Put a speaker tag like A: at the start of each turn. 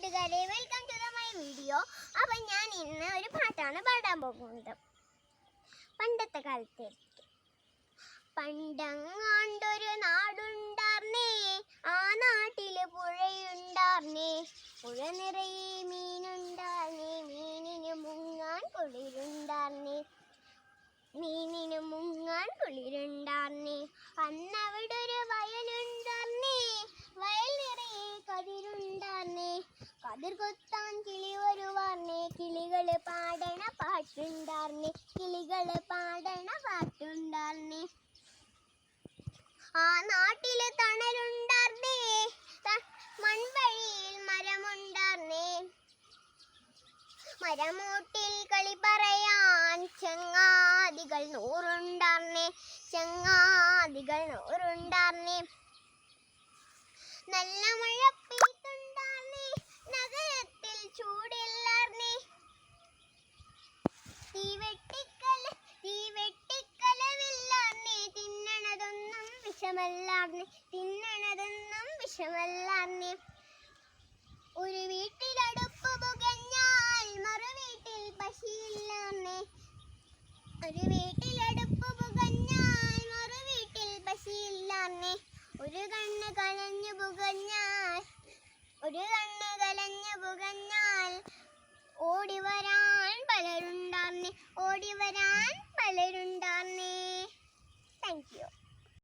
A: കൂട്ടുകാരെ welcome to my video അപ്പം ഞാൻ ഇന്ന് ഒരു പാട്ടാണ് പാടാൻ പോകുന്നത്. പണ്ടത്തെ കാലത്തെ പണ്ടങ്ങാണ്ടൊരു നാടുണ്ടാർന്നേ ആ നാട്ടിൽ പുഴയുണ്ടാർന്നേ. പുഴ നിറയെ മീനുണ്ടാർന്നേ മീനിന് മുങ്ങാൻ കുളിരുണ്ടാർന്നേ. മീനിന് മുങ്ങാൻ കുളിരുണ്ടാർന്നേ. കതിർ കൊത്താൻ കിളി വരുവാർന്നേ. കിളികൾ പാടണ പാട്ടുണ്ടാർന്നേ. കിളികൾ പാടണ പാട്ടുണ്ടാർന്നേ. ആ നാട്ടിൽ തണലുണ്ടാർന്നേ. മൺവഴിയിൽ മരമുണ്ടാർന്നേ. മരമൂട്ടിൽ കളി പറയാൻ ചങ്ങാതികൾ നൂറുണ്ടാർന്നേ. ചങ്ങാതികൾ നൂറുണ്ടാർന്നേ. നല്ല തീവെട്ടിക്കല നീ തിന്നണതൊന്നും വിഷമല്ലാർന്നേ തിന്നണതൊന്നും വിഷമല്ലാർന്നേ ഒരു വീട്ടിലടുപ്പ് പുകഞ്ഞാൽ മറു വീട്ടിൽ പശിയില്ലാർന്നേ ഒരു വീട്ടിലടുപ്പ് പുകഞ്ഞാൽ മറു വീട്ടിൽ പശിയില്ലാർന്നേ ഒരു കണ്ണ് കലഞ്ഞു പുകഞ്ഞാൽ ഒരു കണ്ണ്